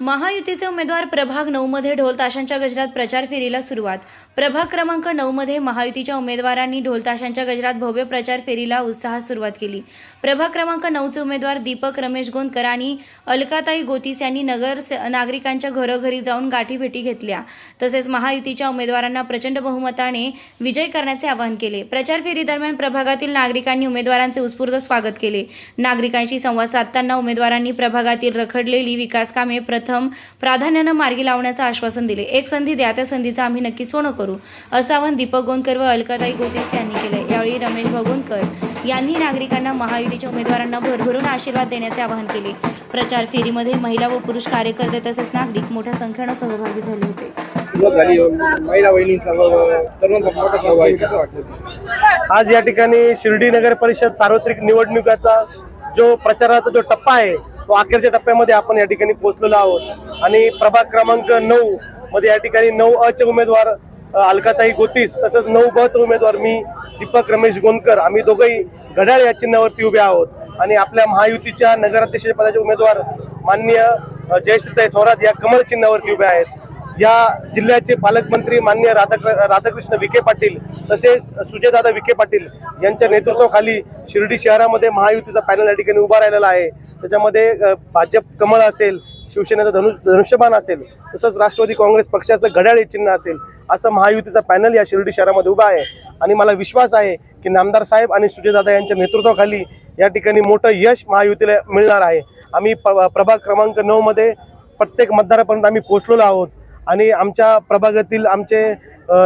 महायुतीचे उमेदवार प्रभाग नऊमध्ये ढोलताशांच्या गजरात प्रचार फेरीला सुरुवात. प्रभाग क्रमांक नऊमध्ये महायुतीच्या उमेदवारांनी ढोलताशांच्या गजरात भव्य प्रचार फेरीला उत्साहात सुरुवात केली. प्रभाग क्रमांक नऊचे उमेदवार दीपक रमेश गोंदकर आणि अलकाताई गोतीस यांनी नगर नागरिकांच्या घरोघरी जाऊन गाठीभेटी घेतल्या. तसेच महायुतीच्या उमेदवारांना प्रचंड बहुमताने विजय करण्याचे आवाहन केले. प्रचार फेरीदरम्यान प्रभागातील नागरिकांनी उमेदवारांचे उत्स्फूर्त स्वागत केले. नागरिकांशी संवाद साधताना उमेदवारांनी प्रभागातील रखडलेली विकासकामे कामे प्रथम प्राधान्यानं मार्गी लावण्याचं आश्वासन दिले. एक संधी द्या त्या संधीचं आम्ही नक्की सोनं करू. असं आवाहन दीपक गोंदकर व अलकाताई गोतेस यांनी केले यावेळी रमेश भगोनकर यांनी नागरिकांना महायुतीच्या उमेदवारांना भरभरून आशीर्वाद देण्याचे आवाहन केले. प्रचार फेरीमध्ये महिला व पुरुष कार्यकर्ते तसेच नागरिक मोठ्या संख्येनं सहभागी झाले होते. सुरुवात झाली. महिला बहिणींचा व तरुणांचा मोठा सहभाग. आहे. कसं वाटतं आज या ठिकाणी शिर्डी नगर परिषद सार्वत्रिक निवडणुकाचा जो प्रचाराचा जो टप्पा आहे तो अखेरच्या टप्प्यामध्ये आपण या ठिकाणी पोहोचलेलो आहोत. आणि प्रभाग क्रमांक नऊ मध्ये या ठिकाणी नऊ अ चे उमेदवार अलकाताई गोतीस तसंच नऊ ब चे उमेदवार मी दीपक रमेश गोंदकर आम्ही दोघंही घड्याळ या चिन्हावरती उभे आहोत. आणि आपल्या महायुतीच्या नगराध्यक्ष पदाचे उमेदवार माननीय जयश्रीताई थोरात या कमळ चिन्हावरती उभे आहेत. या जिल्ह्याचे पालकमंत्री मान्य राधा राधाकृष्ण विखे पाटील तसेच सुजयदादा विखे पाटील यांच्या नेतृत्वाखाली शिर्डी शहरामध्ये महायुतीचा पॅनल या ठिकाणी उभा राहिलेला आहे. त्याच्यामध्ये भाजप कमळ असेल शिवसेनेचं धनुष धनुष्यबाण असेल तसंच राष्ट्रवादी काँग्रेस पक्षाचं घड्याळ हे चिन्ह असेल असं महायुतीचा पॅनल या शिर्डी शहरामध्ये उभा आहे. आणि मला विश्वास आहे की नामदार साहेब आणि सुजयदादा यांच्या नेतृत्वाखाली या ठिकाणी मोठं यश महायुतीला मिळणार आहे. आम्ही प- प्रभाग क्रमांक नऊमध्ये प्रत्येक मतदारापर्यंत आम्ही पोचलेलो आहोत. आणि आमच्या प्रभागातील आमचे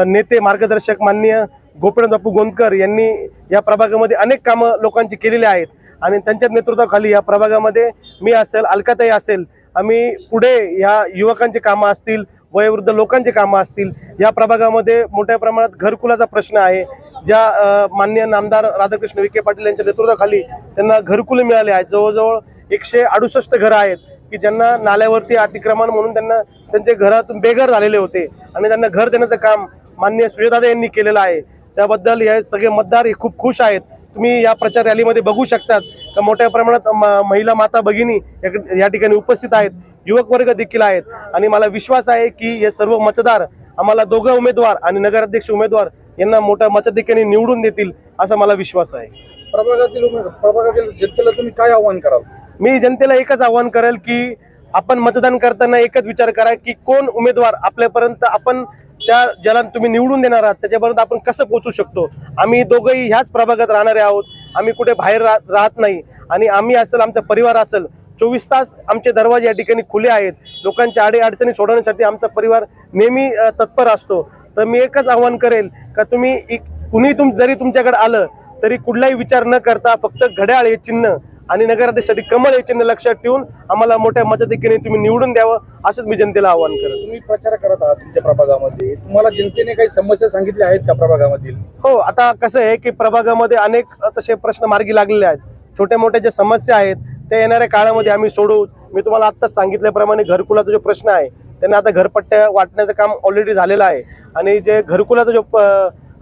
नेते मार्गदर्शक माननीय गोपीनाथ बापू गोंदकर यांनी या प्रभागामध्ये अनेक कामं लोकांची केलेली आहेत. आणि त्यांच्या नेतृत्वाखाली या प्रभागामध्ये मी असेल अलकाताई असेल आम्ही पुढे ह्या युवकांची कामं असतील वयोवृद्ध लोकांची कामं असतील या प्रभागामध्ये मोठ्या प्रमाणात घरकुलाचा प्रश्न आहे. ज्या मान्य माननीय नामदार राधाकृष्ण विखे पाटील यांच्या नेतृत्वाखाली त्यांना घरकुले मिळाले आहेत. जवळजवळ एकशे अडुसष्ट घरं आहेत की ज्यांना नाल्यावरती अतिक्रमण म्हणून त्यांना त्यांचे घरातून बेघर झालेले होते. आणि त्यांना घर देण्याचं काम माननीय सुजयदादा यांनी केलेलं आहे. त्याबद्दल हे सगळे मतदार हे खूप खुश आहेत. तुम्ही या प्रचार रॅलीमध्ये बघू शकतात. का मोठ्या प्रमाणात महिला माता भगिनी या- ठिकाणी उपस्थित आहेत. युवक वर्ग देखील आहेत. आणि मला विश्वास आहे की हे सर्व मतदार आम्हाला दोघं उमेदवार आणि नगराध्यक्ष उमेदवार यांना मोठ्या मताधिक्याने निवडून देतील असा मला विश्वास आहे. प्रभागातील प्रभागातील जनतेला तुम्ही काय आव्हान कराल? मी जनतेला एकच आवाहन करेल की आपण मतदान करताना एकच विचार करा की कोण उमेदवार आपल्यापर्यंत आपण त्या ज्याला तुम्ही निवडून देणार आहात त्याच्यापर्यंत आपण कसं पोहोचू शकतो? आम्ही दोघंही ह्याच प्रभागात राहणारे आहोत. आम्ही कुठे बाहेर राहत राहत नाही. आणि आम्ही असेल आमचा परिवार असेल चोवीस तास आमचे दरवाजे या ठिकाणी खुले आहेत. लोकांच्या अडी अडचणी सोडवण्यासाठी आमचा परिवार नेहमी तत्पर असतो. तर मी एकच आवाहन करेल का तुम्ही एक- कुणी तुम जरी तुमच्याकडे आलं तरी कुठलाही विचार न करता फक्त घड्याळ हे चिन्ह आणि नगराध्यक्षासाठी कमळ हे चिन्ह लक्षात ठेवून आम्हाला मोठ्या मताधिक्याने तुम्ही निवडून द्यावं असंच मी जनतेला आवाहन करेल तुम्ही प्रचार करत आहात तुमच्या प्रभागामध्ये. तुम्हाला जनतेने काही समस्या सांगितल्या आहेत का प्रभागामधील? हो आता कसं आहे की प्रभागामध्ये अनेक तसे प्रश्न मार्गी लागलेले आहेत. छोट्या मोठ्या ज्या समस्या आहेत त्या येणाऱ्या काळामध्ये आम्ही सोडवू. मी तुम्हाला आत्ताच सांगितल्याप्रमाणे घरकुलाचा जो प्रश्न आहे त्यांना आता घरपट्ट्या वाटण्याचं काम ऑलरेडी झालेलं आहे. आणि जे घरकुलाचा जो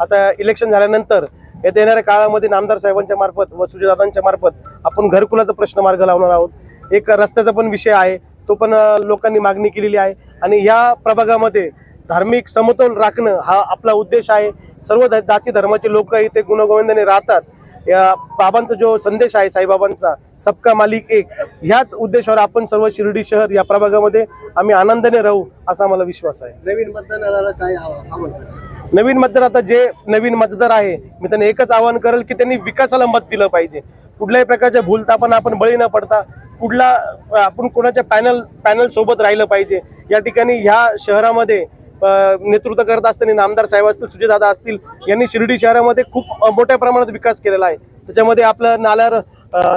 आता इलेक्शन झाल्यानंतर येत्या येणाऱ्या काळामध्ये नामदार साहेबांच्या मार्फत व सुजयदादांच्या मार्फत आपण घरकुलाचा प्रश्न मार्ग लावणार आहोत. एक रस्त्याचा पण विषय आहे तो पण लोकांनी मागणी केलेली आहे आणि या प्रभागामध्ये धार्मिक समतोल राखणं हा आपला उद्देश आहे. सर्व ध- जाती धर्माचे लोक इथे गुणगोविंदाने राहतात. या बाबांचा जो संदेश आहे साईबाबांचा सबका मालिक एक ह्याच उद्देशावर आपण सर्व शिर्डी शहर या प्रभागामध्ये आम्ही आनंदाने राहू असा मला विश्वास आहे. नवीन मतदानाला काय आव्हान नवीन मतदार आता जे नवीन मतदार आहे मी त्यांना एकच आवाहन करेल की त्यांनी विकासाला मत दिलं पाहिजे. कुठल्याही प्रकारच्या भूलतापण आपण बळी न पडता कुठला आपण कोणाच्या पॅनल पॅनल सोबत राहिलं पाहिजे. या ठिकाणी ह्या शहरामध्ये नेतृत्व करत असताना नामदार साहेब असतील सुजयदादा असतील यांनी शिर्डी शहरामध्ये खूप मोठ्या प्रमाणात विकास केलेला आहे. त्याच्यामध्ये आपलं नाल्या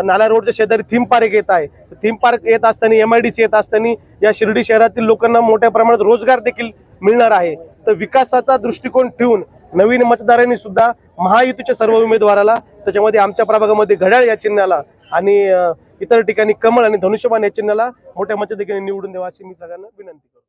नाला रोडच्या शेजारी थीम पार्क येत आहे. थीम पार्क येत असताना एम आय डी सी येत असताना या शिर्डी शहरातील लोकांना मोठ्या प्रमाणात रोजगार देखील मिळणार आहे. तर विकासाचा दृष्टिकोन ठेवून नवीन मतदारांनी सुद्धा महायुतीच्या सर्व उमेदवाराला त्याच्यामध्ये आमच्या प्रभागामध्ये घड्याळ या चिन्हाला आणि इतर ठिकाणी कमळ आणि धनुष्यबाण या चिन्हाला मोठ्या मतदेखील निवडून द्यावा अशी मी सगळ्यांना विनंती करतो.